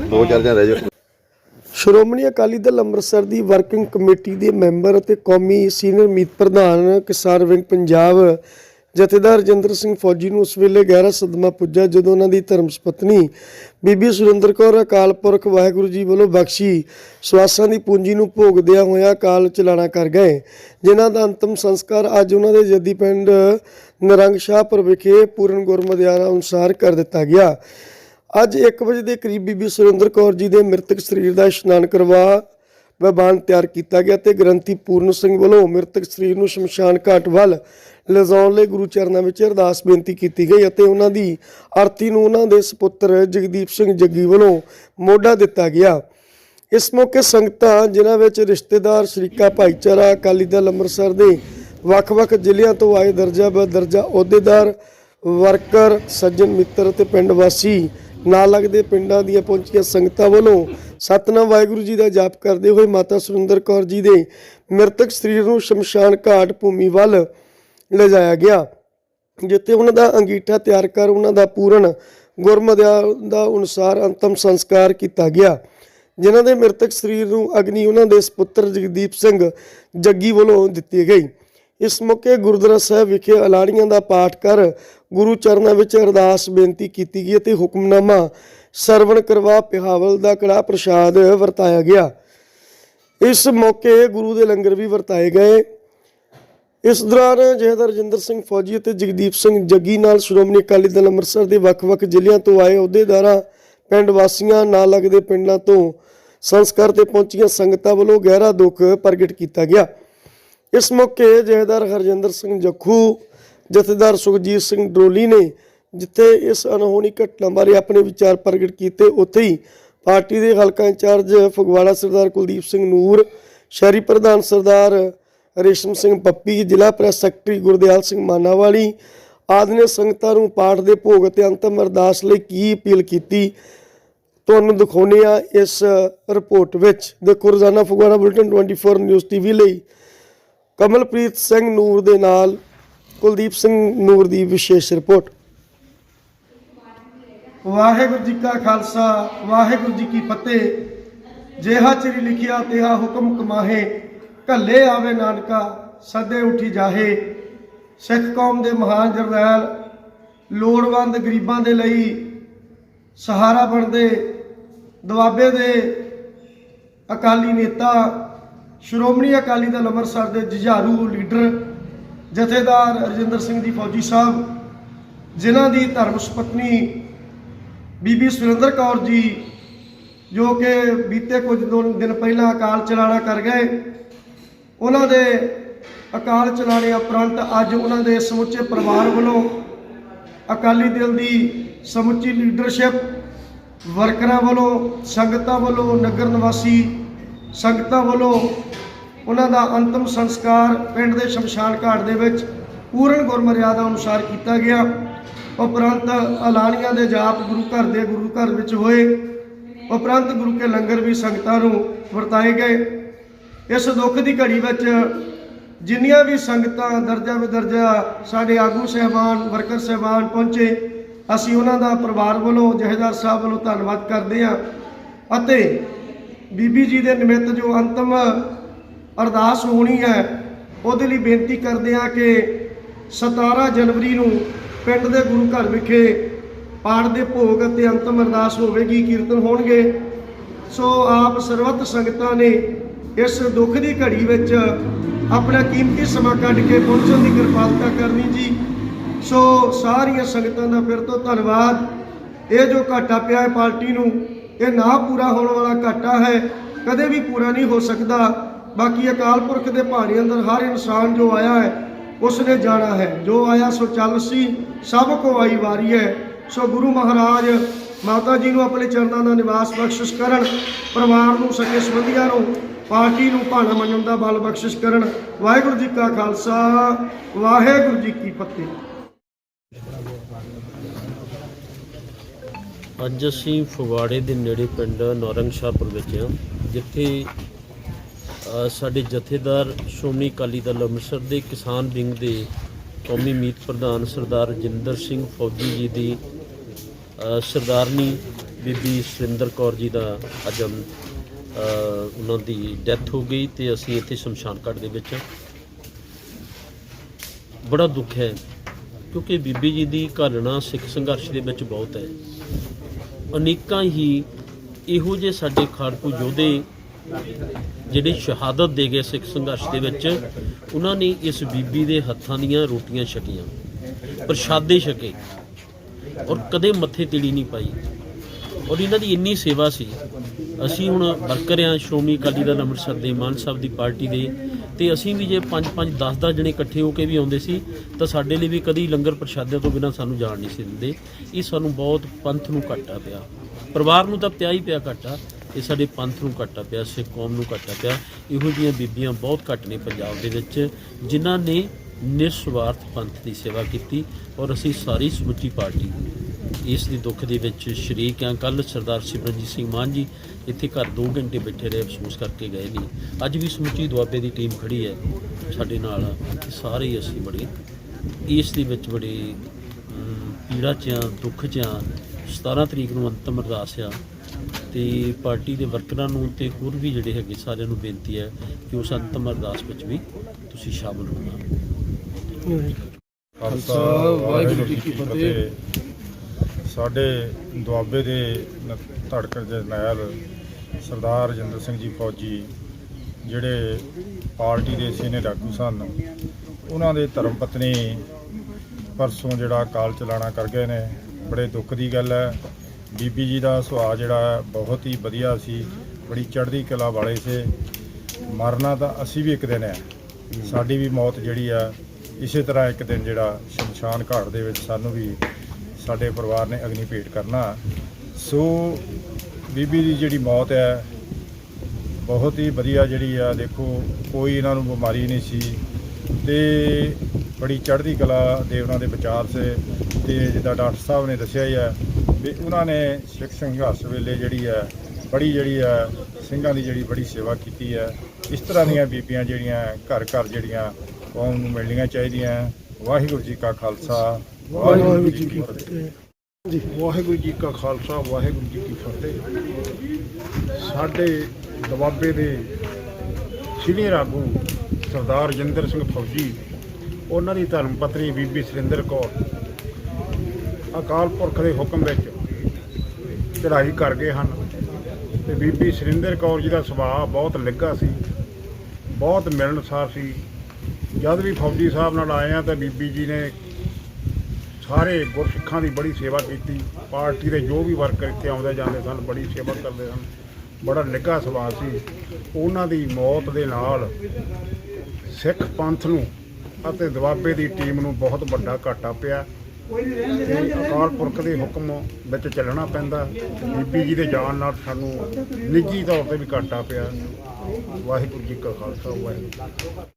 ਦੋ ਚਾਰ ਜਣ ਰਹਿ ਜਾਓ ਸ਼੍ਰੋਮਣੀ ਅਕਾਲੀ ਦਲ ਅੰਮ੍ਰਿਤਸਰ ਦੀ ਵਰਕਿੰਗ ਕਮੇਟੀ ਦੇ ਮੈਂਬਰ ਅਤੇ ਕੌਮੀ ਸੀਨੀਅਰ ਮੀਤ ਪ੍ਰਧਾਨ ਕਿਸਾਨ ਵਿੰਗ ਪੰਜਾਬ ਜਥੇਦਾਰ ਰਜਿੰਦਰ ਸਿੰਘ ਫੌਜੀ ਨੂੰ ਉਸ ਵੇਲੇ ਗਹਿਰਾ ਸਦਮਾ ਪੁੱਜਾ ਜਦੋਂ ਉਹਨਾਂ ਦੀ ਧਰਮ ਪਤਨੀ ਬੀਬੀ ਸੁਰਿੰਦਰ ਕੌਰ ਅਕਾਲ ਪੁਰਖ ਵਾਹਿਗੁਰੂ ਜੀ ਵੱਲੋਂ ਬਖਸ਼ੀ ਸਵਾਸਾਂ ਦੀ ਪੂੰਜੀ ਨੂੰ ਭੋਗਦਿਆਂ ਹੋਇਆ ਅਕਾਲ ਚਲਾਣਾ ਕਰ ਗਏ, ਜਿਨ੍ਹਾਂ ਦਾ ਅੰਤਮ ਸੰਸਕਾਰ ਅੱਜ ਉਹਨਾਂ ਦੇ ਜੱਦੀ ਪਿੰਡ ਨਰੰਗ ਸ਼ਾਹਪੁਰ ਵਿਖੇ ਪੂਰਨ ਗੁਰਮਤਿਆਰਾਂ ਅਨੁਸਾਰ ਕਰ ਦਿੱਤਾ ਗਿਆ। ਅੱਜ 1 ਵਜੇ ਦੇ ਕਰੀਬ ਬੀਬੀ ਸੁਰਿੰਦਰ ਕੌਰ ਜੀ ਦੇ ਮ੍ਰਿਤਕ ਸਰੀਰ ਦਾ ਇਸ਼ਨਾਨ ਕਰਵਾ ਵਿਬਾਨ ਤਿਆਰ ਕੀਤਾ ਗਿਆ ਤੇ ਗ੍ਰੰਥੀ ਪੂਰਨ ਸਿੰਘ ਵੱਲੋਂ ਮ੍ਰਿਤਕ ਸਰੀਰ ਨੂੰ ਸ਼ਮਸ਼ਾਨ ਘਾਟ ਵੱਲ ਲਿਜਾਉਣ ਲਈ ਗੁਰੂ ਚਰਨਾਂ ਵਿੱਚ ਅਰਦਾਸ ਬੇਨਤੀ ਕੀਤੀ ਗਈ ਅਤੇ ਉਹਨਾਂ ਦੀ ਅਰਥੀ ਨੂੰ ਉਹਨਾਂ ਦੇ ਸੁਪੁੱਤਰ ਜਗਦੀਪ ਸਿੰਘ ਜੱਗੀ ਵੱਲੋਂ ਮੋਢਾ ਦਿੱਤਾ ਗਿਆ। ਇਸ ਮੌਕੇ ਸੰਗਤਾਂ, ਜਿਨ੍ਹਾਂ ਵਿੱਚ ਰਿਸ਼ਤੇਦਾਰ, ਸ਼ਰੀਕਾ ਭਾਈਚਾਰਾ, ਅਕਾਲੀ ਦਲ ਅੰਮ੍ਰਿਤਸਰ ਦੇ ਵੱਖ-ਵੱਖ ਜ਼ਿਲ੍ਹਿਆਂ ਤੋਂ ਆਏ ਦਰਜਾ ਬਦ ਦਰਜਾ ਅਹੁਦੇਦਾਰ, ਵਰਕਰ, ਸੱਜਣ ਮਿੱਤਰ ਅਤੇ ਪਿੰਡ ਵਾਸੀ ਨਾਲ ਲੱਗਦੇ ਪਿੰਡਾਂ ਦੀਆਂ ਪਹੁੰਚੀਆਂ ਸੰਗਤਾਂ ਵੱਲੋਂ ਸਤਨਾਮ ਵਾਹਿਗੁਰੂ ਜੀ ਦਾ ਜਾਪ ਕਰਦੇ ਹੋਏ ਮਾਤਾ ਸੁਰਿੰਦਰ ਕੌਰ ਜੀ ਦੇ ਮ੍ਰਿਤਕ ਸਰੀਰ ਨੂੰ ਸ਼ਮਸ਼ਾਨ ਘਾਟ ਭੂਮੀ ਵੱਲ ਲਿਜਾਇਆ ਗਿਆ। ਜਿੱਥੇ ਉਹਨਾਂ ਦਾ ਅੰਗੀਠਾ ਤਿਆਰ ਕਰ ਉਹਨਾਂ ਦਾ ਪੂਰਨ ਗੁਰਮਦਿਆ ਦਾ ਅਨੁਸਾਰ ਅੰਤਮ ਸੰਸਕਾਰ ਕੀਤਾ ਗਿਆ। ਜਿਨ੍ਹਾਂ ਦੇ ਮ੍ਰਿਤਕ ਸਰੀਰ ਨੂੰ ਅਗਨੀ ਉਹਨਾਂ ਦੇ ਸੁਪੁੱਤਰ ਜਗਦੀਪ ਸਿੰਘ ਜੱਗੀ ਵੱਲੋਂ ਦਿੱਤੀ ਗਈ। ਇਸ ਮੌਕੇ ਗੁਰਦੁਆਰਾ ਸਾਹਿਬ ਵਿਖੇ ਅਲਾੜੀਆਂ ਦਾ ਪਾਠ ਕਰ ਗੁਰੂ ਚਰਨਾਂ ਵਿੱਚ ਅਰਦਾਸ ਬੇਨਤੀ ਕੀਤੀ ਗਈ ਅਤੇ ਹੁਕਮਨਾਮਾ ਸਰਵਣ ਕਰਵਾ ਪਿਹਾਵਲ ਦਾ ਕੜਾ ਪ੍ਰਸ਼ਾਦ ਵਰਤਾਇਆ ਗਿਆ। ਇਸ ਮੌਕੇ ਗੁਰੂ ਦੇ ਲੰਗਰ ਵੀ ਵਰਤਾਏ ਗਏ। ਇਸ ਦੌਰਾਨ ਜਹਦਰ ਰਜਿੰਦਰ ਸਿੰਘ ਫੌਜੀ ਅਤੇ ਜਗਦੀਪ ਸਿੰਘ ਜੱਗੀ ਨਾਲ ਸ਼੍ਰੋਮਣੀ ਅਕਾਲੀ ਦਲ ਅੰਮ੍ਰਿਤਸਰ ਦੇ ਵੱਖ-ਵੱਖ ਜ਼ਿਲ੍ਹਿਆਂ ਤੋਂ ਆਏ ਅਹੁਦੇਦਾਰਾਂ, ਪਿੰਡ ਵਾਸੀਆਂ ਨਾਲ ਲੱਗਦੇ ਪਿੰਡਾਂ ਤੋਂ ਸੰਸਕਾਰ ਤੇ ਪਹੁੰਚੀਆਂ ਸੰਗਤਾਂ ਵੱਲੋਂ ਗਹਿਰਾ ਦੁੱਖ ਪ੍ਰਗਟ ਕੀਤਾ ਗਿਆ। ਇਸ ਮੌਕੇ ਜਹਦਰ ਹਰਜਿੰਦਰ ਸਿੰਘ ਜੱਖੂ, ਜਥੇਦਾਰ ਸੁਖਜੀਤ ਸਿੰਘ ਡਰੋਲੀ ਨੇ ਜਿੱਥੇ ਇਸ ਅਨਹੋਣੀ ਘਟਨਾ ਬਾਰੇ ਆਪਣੇ ਵਿਚਾਰ ਪ੍ਰਗਟ ਕੀਤੇ, ਉੱਥੇ ਹੀ ਪਾਰਟੀ ਦੇ ਹਲਕਾ ਇੰਚਾਰਜ ਫਗਵਾੜਾ ਸਰਦਾਰ ਕੁਲਦੀਪ ਸਿੰਘ ਨੂਰ, ਸ਼ਹਿਰੀ ਪ੍ਰਧਾਨ ਸਰਦਾਰ ਰੇਸ਼ਮ ਸਿੰਘ ਪੱਪੀ ਜ਼ਿਲ੍ਹਾ ਪ੍ਰੈਸ ਸੈਕਟਰੀ ਗੁਰਦਿਆਲ ਸਿੰਘ ਮਾਨਾਵਾਲੀ ਆਦਿ ਨੇ ਸੰਗਤਾਂ ਨੂੰ ਪਾਠ ਦੇ ਭੋਗ ਅਤੇ ਅੰਤਮ ਅਰਦਾਸ ਲਈ ਕੀ ਅਪੀਲ ਕੀਤੀ? ਤੁਹਾਨੂੰ ਦਿਖਾਉਂਦੇ ਆ ਇਸ ਰਿਪੋਰਟ ਵਿੱਚ। ਦੇਖੋ, ਰੋਜ਼ਾਨਾ ਫਗਵਾੜਾ ਬੁਲਟਨ 24 ਨਿਊਜ਼ ਟੀਵੀ ਲਈ ਕਮਲਪ੍ਰੀਤ ਸਿੰਘ ਨੂਰ ਦੇ ਨਾਲ ਕੁਲਦੀਪ ਸਿੰਘ ਨੂਰ ਦੀ ਵਿਸ਼ੇਸ਼ ਰਿਪੋਰਟ। ਵਾਹਿਗੁਰੂ ਜੀ ਕਾ ਖਾਲਸਾ, ਵਾਹਿਗੁਰੂ ਜੀ ਕੀ ਫਤਿਹ। ਜਿਹਾ ਚਿਰ ਲਿਖਿਆ, ਤਿਹਾ ਹੁਕਮ ਕਮਾਹੇ। ਕੱਲੇ ਆਵੇ ਨਾਨਕਾ, ਸਦੇ ਉਠੀ ਜਾਹੇ। ਸਿੱਖ ਕੌਮ ਦੇ ਮਹਾਨ ਜਰਨੈਲ, ਲੋੜਵੰਦ ਗਰੀਬਾਂ ਦੇ ਲਈ ਸਹਾਰਾ ਬਣਦੇ, ਦੁਆਬੇ ਦੇ ਅਕਾਲੀ ਨੇਤਾ, ਸ਼੍ਰੋਮਣੀ ਅਕਾਲੀ ਦਲ ਅੰਮ੍ਰਿਤਸਰ ਦੇ ਜੁਝਾਰੂ ਲੀਡਰ, ਜਥੇਦਾਰ ਰਜਿੰਦਰ ਸਿੰਘ ਦੀ ਫੌਜੀ ਸਾਹਿਬ, ਜਿਨ੍ਹਾਂ ਦੀ ਧਰਮ ਸੁਪਤਨੀ ਬੀਬੀ ਸੁਰਿੰਦਰ ਕੌਰ ਜੀ, ਜੋ ਕਿ ਬੀਤੇ ਕੁਝ ਦੋ ਦਿਨ ਪਹਿਲਾਂ ਅਕਾਲ ਚਲਾਣਾ ਕਰ ਗਏ। ਉਹਨਾਂ ਦੇ ਅਕਾਲ ਚਲਾਣੇ ਉਪਰੰਤ ਅੱਜ ਉਹਨਾਂ ਦੇ ਸਮੁੱਚੇ ਪਰਿਵਾਰ ਵੱਲੋਂ ਅਕਾਲੀ ਦਲ ਦੀ ਸਮੁੱਚੀ ਲੀਡਰਸ਼ਿਪ ਵਰਕਰਾਂ ਵੱਲੋਂ, ਸੰਗਤਾਂ ਵੱਲੋਂ, ਨਗਰ ਨਿਵਾਸੀ ਸੰਗਤਾਂ ਵੱਲੋਂ ਉਹਨਾਂ ਦਾ ਅੰਤਮ ਸੰਸਕਾਰ ਪਿੰਡ ਦੇ ਸ਼ਮਸ਼ਾਨ ਘਾਟ ਦੇ ਵਿੱਚ ਪੂਰਨ ਗੁਰਮਰਿਆਦਾ ਅਨੁਸਾਰ ਕੀਤਾ ਗਿਆ। ਉਪਰੰਤ ਐਲਾਨੀਆਂ ਦੇ ਜਾਪ ਗੁਰੂ ਘਰ ਦੇ ਗੁਰੂ ਘਰ ਵਿੱਚ ਹੋਏ। ਉਪਰੰਤ ਗੁਰੂ ਕੇ ਲੰਗਰ ਵੀ ਸੰਗਤਾਂ ਨੂੰ ਵਰਤਾਏ ਗਏ। ਇਸ ਦੁੱਖ ਦੀ ਘੜੀ ਵਿੱਚ ਜਿੰਨੀਆਂ ਵੀ ਸੰਗਤਾਂ ਦਰਜਾ ਬਦਰਜਾ ਸਾਡੇ ਆਗੂ ਸਹਿਬਾਨ, ਵਰਕਰ ਸਹਿਬਾਨ ਪਹੁੰਚੇ, ਅਸੀਂ ਉਹਨਾਂ ਦਾ ਪਰਿਵਾਰ ਵੱਲੋਂ, ਜਹੇਦਾਰ ਸਾਹਿਬ ਵੱਲੋਂ ਧੰਨਵਾਦ ਕਰਦੇ ਹਾਂ ਅਤੇ ਬੀਬੀ ਜੀ ਦੇ ਨਿਮਿਤ ਜੋ ਅੰਤਮ ਅਰਦਾਸ ਹੋਣੀ ਹੈ, ਉਹਦੇ ਲਈ ਬੇਨਤੀ ਕਰਦੇ ਹਾਂ ਕਿ 17 ਜਨਵਰੀ ਨੂੰ ਪਿੰਡ ਦੇ ਗੁਰੂ ਘਰ ਵਿਖੇ ਪਾਠ ਦੇ ਭੋਗ ਅਤੇ ਅੰਤਮ ਅਰਦਾਸ ਹੋਵੇਗੀ, ਕੀਰਤਨ ਹੋਣਗੇ। ਸੋ ਆਪ ਸਰਬੱਤ ਸੰਗਤਾਂ ਨੇ ਇਸ ਦੁੱਖ ਦੀ ਘੜੀ ਵਿੱਚ ਆਪਣਾ ਕੀਮਤੀ ਸਮਾਂ ਕੱਢ ਕੇ ਪਹੁੰਚਣ ਦੀ ਕਿਰਪਾਲਤਾ ਕਰਨੀ ਜੀ। ਸੋ ਸਾਰੀਆਂ ਸੰਗਤਾਂ ਦਾ ਫਿਰ ਤੋਂ ਧੰਨਵਾਦ। ਇਹ ਜੋ ਘਾਟਾ ਪਿਆ ਹੈ ਪਾਰਟੀ ਨੂੰ, ਇਹ ਨਾ ਪੂਰਾ ਹੋਣ ਵਾਲਾ ਘਾਟਾ ਹੈ, ਕਦੇ ਵੀ ਪੂਰਾ ਨਹੀਂ ਹੋ ਸਕਦਾ। ਬਾਕੀ ਅਕਾਲ ਪੁਰਖ ਦੇ ਪਹਾੜੀ ਅੰਦਰ ਹਰ ਇਨਸਾਨ ਜੋ ਆਇਆ ਹੈ ਉਸ ਨੇ ਜਾਣਾ ਹੈ। ਜੋ ਆਇਆ ਸੋ ਚੱਲ ਸੀ, ਸਭ ਕੋ ਆਈ ਵਾਰੀ ਹੈ। ਸੋ ਗੁਰੂ ਮਹਾਰਾਜ ਮਾਤਾ ਜੀ ਨੂੰ ਆਪਣੇ ਚਰਨਾਂ ਦਾ ਨਿਵਾਸ ਬਖਸ਼ਿਸ਼ ਕਰਨ, ਪਰਿਵਾਰ ਨੂੰ ਸਕੇ ਸੰਬੰਧੀਆਂ ਨੂੰ, ਪਾਰਟੀ ਨੂੰ ਭਾਣਾ ਮੰਨਣ ਦਾ ਬਲ ਬਖਸ਼ਿਸ਼ ਕਰਨ। ਵਾਹਿਗੁਰੂ ਜੀ ਕਾ ਖਾਲਸਾ, ਵਾਹਿਗੁਰੂ ਜੀ ਕੀ ਫਤਿਹ। ਅੱਜ ਅਸੀਂ ਫਗਵਾੜੇ ਦੇ ਨੇੜੇ ਪਿੰਡ ਨੌਰੰਗਸ਼ਾਹਪੁਰ ਵਿੱਚ ਹਾਂ, ਜਿੱਥੇ ਸਾਡੇ ਜਥੇਦਾਰ ਸ਼੍ਰੋਮਣੀ ਅਕਾਲੀ ਦਲ ਅੰਮ੍ਰਿਤਸਰ ਦੇ ਕਿਸਾਨ ਵਿੰਗ ਦੇ ਕੌਮੀ ਮੀਤ ਪ੍ਰਧਾਨ ਸਰਦਾਰ ਰਜਿੰਦਰ ਸਿੰਘ ਫੌਜੀ ਜੀ ਦੀ ਸਰਦਾਰਨੀ ਬੀਬੀ ਸੁਰਿੰਦਰ ਕੌਰ ਜੀ ਦਾ ਅੱਜ ਉਹਨਾਂ ਦੀ ਡੈਥ ਹੋ ਗਈ ਤੇ ਅਸੀਂ ਇੱਥੇ ਸ਼ਮਸ਼ਾਨ ਘਾਟ ਦੇ ਵਿੱਚ ਹਾਂ। ਬੜਾ ਦੁੱਖ ਹੈ, ਕਿਉਂਕਿ ਬੀਬੀ ਜੀ ਦੀ ਘਾਲਣਾ ਸਿੱਖ ਸੰਘਰਸ਼ ਦੇ ਵਿੱਚ ਬਹੁਤ ਹੈ ਅਨੇਕਾਂ ਹੀ ਇਹੋ ਜਿਹੇ ਸਾਡੇ ਖਾੜਕੂ ਯੋਧੇ ਜਿਹੜੇ ਸ਼ਹਾਦਤ ਦੇ ਗਏ ਸਿੱਖ ਸੰਘਰਸ਼ ਦੇ ਵਿੱਚ, ਉਹਨਾਂ ਨੇ ਇਸ ਬੀਬੀ ਦੇ ਹੱਥਾਂ ਦੀਆਂ ਰੋਟੀਆਂ ਛਕੀਆਂ, ਪ੍ਰਸ਼ਾਦੇ ਛਕੇ ਔਰ ਕਦੇ ਮੱਥੇ ਤੇੜੀ ਨਹੀਂ ਪਾਈ। ਔਰ ਇਹਨਾਂ ਦੀ ਇੰਨੀ ਸੇਵਾ ਸੀ। ਅਸੀਂ ਹੁਣ ਵਰਕਰ ਹਾਂ, ਸ਼੍ਰੋਮਣੀ ਅਕਾਲੀ ਦਲ ਅੰਮ੍ਰਿਤਸਰ ਦੇ, ਮਾਨ ਸਾਹਿਬ ਦੀ ਪਾਰਟੀ ਦੇ। ਤੇ ਅਸੀਂ ਵੀ ਜੇ 5 5 10 10 ਜਣੇ ਇਕੱਠੇ ਹੋ ਕੇ ਵੀ ਆਉਂਦੇ ਸੀ, ਤਾਂ ਸਾਡੇ ਲਈ ਵੀ ਕਦੀ ਲੰਗਰ ਪ੍ਰਸ਼ਾਦਿਆਂ ਤੋਂ ਬਿਨਾਂ ਸਾਨੂੰ ਜਾਣ ਨਹੀਂ ਸੀ ਦਿੰਦੇ। ਇਹ ਸਾਨੂੰ ਬਹੁਤ ਪੰਥ ਨੂੰ ਘਾਟਾ ਪਿਆ। ਪਰਿਵਾਰ ਨੂੰ ਤਾਂ ਪਿਆ ਹੀ ਪਿਆ ਘਾਟਾ। ਇਹ ਸਾਡੇ ਪੰਥ ਨੂੰ ਘਾਟਾ ਪਿਆ, ਸਿੱਖ ਕੌਮ ਨੂੰ ਘਾਟਾ ਪਿਆ। ਇਹੋ ਜਿਹੀਆਂ ਬੀਬੀਆਂ ਬਹੁਤ ਘੱਟ ਨੇ ਪੰਜਾਬ ਦੇ ਵਿੱਚ, ਜਿਨ੍ਹਾਂ ਨੇ ਨਿਸਵਾਰਥ ਪੰਥ ਦੀ ਸੇਵਾ ਕੀਤੀ ਔਰ ਅਸੀਂ ਸਾਰੀ ਸਮੁੱਚੀ ਪਾਰਟੀ ਇਸ ਦੀ ਦੁੱਖ ਦੇ ਵਿੱਚ ਸ਼ਰੀਕ ਹਾਂ। ਕੱਲ ਸਰਦਾਰ ਸਿਮਰਨਜੀਤ ਸਿੰਘ ਮਾਨ ਜੀ ਇੱਥੇ ਘਰ 2 ਘੰਟੇ ਬੈਠੇ ਰਹੇ, ਅਫਸੋਸ ਕਰਕੇ ਗਏ ਨਹੀਂ। ਅੱਜ ਵੀ ਸਮੁੱਚੀ ਦੁਆਬੇ ਦੀ ਟੀਮ ਖੜੀ ਹੈ ਸਾਡੇ ਨਾਲ ਸਾਰੇ ਹੀ ਅਸੀਂ ਬੜੇ ਇਸ ਦੇ ਵਿੱਚ ਬੜੇ ਪੀੜਾ ਚ ਹਾਂ, ਦੁੱਖ ਚ ਹਾਂ। 17 ਤਰੀਕ ਨੂੰ ਅੰਤਮ ਅਰਦਾਸ ਆ ਤੇ ਪਾਰਟੀ ਦੇ ਵਰਕਰਾਂ ਨੂੰ ਤੇ ਹੋਰ ਵੀ ਜਿਹੜੇ ਹੈਗੇ ਸਾਰਿਆਂ ਨੂੰ ਬੇਨਤੀ ਹੈ ਕਿ ਉਸ ਅੰਤਮ ਅਰਦਾਸ ਵਿੱਚ ਵੀ ਤੁਸੀਂ ਸ਼ਾਮਲ ਹੋਣਾ। ਖਾਲਸਾ ਵਾਹਿਗੁਰੂ ਜੀ ਕੀ ਫਤਿਹ। ਸਾਡੇ ਦੁਆਬੇ ਦੇ ਨ- ਜਰਨੈਲ ਸਰਦਾਰ ਰਜਿੰਦਰ ਸਿੰਘ ਜੀ ਫੌਜੀ, ਜਿਹੜੇ ਪਾਰਟੀ ਦੇ ਸੀਨੀਅਰ ਆਗੂ ਸਨ, ਉਹਨਾਂ ਦੇ ਧਰਮ ਪਤਨੀ ਪਰਸੋਂ ਜਿਹੜਾ ਕਾਲ ਚਲਾਣਾ ਕਰ ਗਏ ਨੇ। ਬੜੇ ਦੁੱਖ ਦੀ ਗੱਲ ਹੈ। ਬੀਬੀ ਜੀ ਦਾ ਸੁਭਾਅ ਜਿਹੜਾ ਹੈ, ਬਹੁਤ ਹੀ ਵਧੀਆ ਸੀ। ਬੜੀ ਚੜ੍ਹਦੀ ਕਲਾ ਵਾਲੇ ਸੀ। ਮਰਨਾ ਤਾਂ ਅਸੀਂ ਵੀ ਇੱਕ ਦਿਨ ਹੈ। ਸਾਡੀ ਵੀ ਮੌਤ ਜਿਹੜੀ ਆ ਇਸੇ ਤਰ੍ਹਾਂ ਇੱਕ ਦਿਨ ਜਿਹੜਾ ਸ਼ਮਸ਼ਾਨ ਘਾਟ ਦੇ ਵਿੱਚ ਸਾਨੂੰ ਵੀ ਸਾਡੇ ਪਰਿਵਾਰ ਨੇ ਅਗਨੀ ਭੇਟ ਕਰਨਾ। ਸੋ ਬੀਬੀ ਦੀ ਜਿਹੜੀ ਮੌਤ ਹੈ, ਬਹੁਤ ਹੀ ਵਧੀਆ ਜਿਹੜੀ ਆ, ਦੇਖੋ, ਕੋਈ ਇਹਨਾਂ ਨੂੰ ਬਿਮਾਰੀ ਨਹੀਂ ਸੀ। ਤੇ ਬੜੀ ਚੜ੍ਹਦੀ ਕਲਾ ਦੇ ਉਹਨਾਂ ਦੇ ਵਿਚਾਰ ਸੇ। ਤੇ ਜਿੱਦਾਂ ਡਾਕਟਰ ਸਾਹਿਬ ਨੇ ਦੱਸਿਆ ਹੀ ਹੈ ਵੀ ਉਹਨਾਂ ਨੇ ਸਿੱਖ ਸੰਘਰਸ਼ ਵੇਲੇ ਜਿਹੜੀ ਹੈ ਬੜੀ ਜਿਹੜੀ ਹੈ ਸਿੰਘਾਂ ਦੀ ਜਿਹੜੀ ਬੜੀ ਸੇਵਾ ਕੀਤੀ ਹੈ ਇਸ ਤਰ੍ਹਾਂ ਦੀਆਂ ਬੀਬੀਆਂ ਜਿਹੜੀਆਂ ਘਰ ਘਰ ਜਿਹੜੀਆਂ ਕੌਮ ਨੂੰ ਮਿਲਣੀਆਂ ਚਾਹੀਦੀਆਂ। ਵਾਹਿਗੁਰੂ ਜੀ ਕਾ ਖਾਲਸਾ। ਵਾਹਿਗੁਰੂ ਜੀ ਕੀ ਫਤਿਹ। ਜੀ ਵਾਹਿਗੁਰੂ ਜੀ ਕਾ ਖਾਲਸਾ ਵਾਹਿਗੁਰੂ ਜੀ ਕੀ ਫਤਿਹ। ਸਾਡੇ ਦਬਾਬੇ ਦੇ ਸੀਨੀਅਰ ਆਗੂ ਸਰਦਾਰ ਰਜਿੰਦਰ ਸਿੰਘ ਫੌਜੀ ਉਹਨਾਂ ਦੀ ਧਰਮ ਪਤਨੀ ਬੀਬੀ ਸੁਰਿੰਦਰ ਕੌਰ ਅਕਾਲ ਪੁਰਖ ਦੇ ਹੁਕਮ ਵਿੱਚ ਚੜ੍ਹਾਈ ਕਰ ਗਏ ਹਨ। ਤੇ ਬੀਬੀ ਸੁਰਿੰਦਰ ਕੌਰ ਜੀ ਦਾ ਸੁਭਾਅ ਬਹੁਤ ਨਿੱਘਾ ਸੀ ਬਹੁਤ ਮਿਲਣਸਾਰ ਸੀ। ਜਦ ਵੀ ਫੌਜੀ ਸਾਹਿਬ ਨਾਲ ਆਏ ਆ ਤਾਂ ਬੀਬੀ ਜੀ ਨੇ ਸਾਰੇ ਗੁਰਸਿੱਖਾਂ ਦੀ ਬੜੀ ਸੇਵਾ ਕੀਤੀ। ਪਾਰਟੀ ਦੇ ਜੋ ਵੀ ਵਰਕਰ ਇੱਥੇ ਆਉਂਦੇ ਜਾਂਦੇ ਸਨ, ਬੜੀ ਸੇਵਾ ਕਰਦੇ ਸਨ। ਬੜਾ ਨਿੱਘਾ ਸਵਾਲ ਸੀ। ਉਹਨਾਂ ਦੀ ਮੌਤ ਦੇ ਨਾਲ ਸਿੱਖ ਪੰਥ ਨੂੰ ਅਤੇ ਦਵਾਬੇ ਦੀ ਟੀਮ ਨੂੰ ਬਹੁਤ ਵੱਡਾ ਘਾਟਾ ਪਿਆ। ਅਕਾਲ ਪੁਰਖ ਦੇ ਹੁਕਮ ਵਿੱਚ ਚੱਲਣਾ ਪੈਂਦਾ। ਬੀਬੀ ਜੀ ਦੇ ਜਾਣ ਨਾਲ ਸਾਨੂੰ ਨਿੱਜੀ ਤੌਰ ਤੇ ਵੀ ਘਾਟਾ ਪਿਆ। ਵਾਹਿਗੁਰੂ ਜੀ ਕਾ ਖਾਲਸਾ, ਵਾਹਿਗੁਰੂ ਜੀ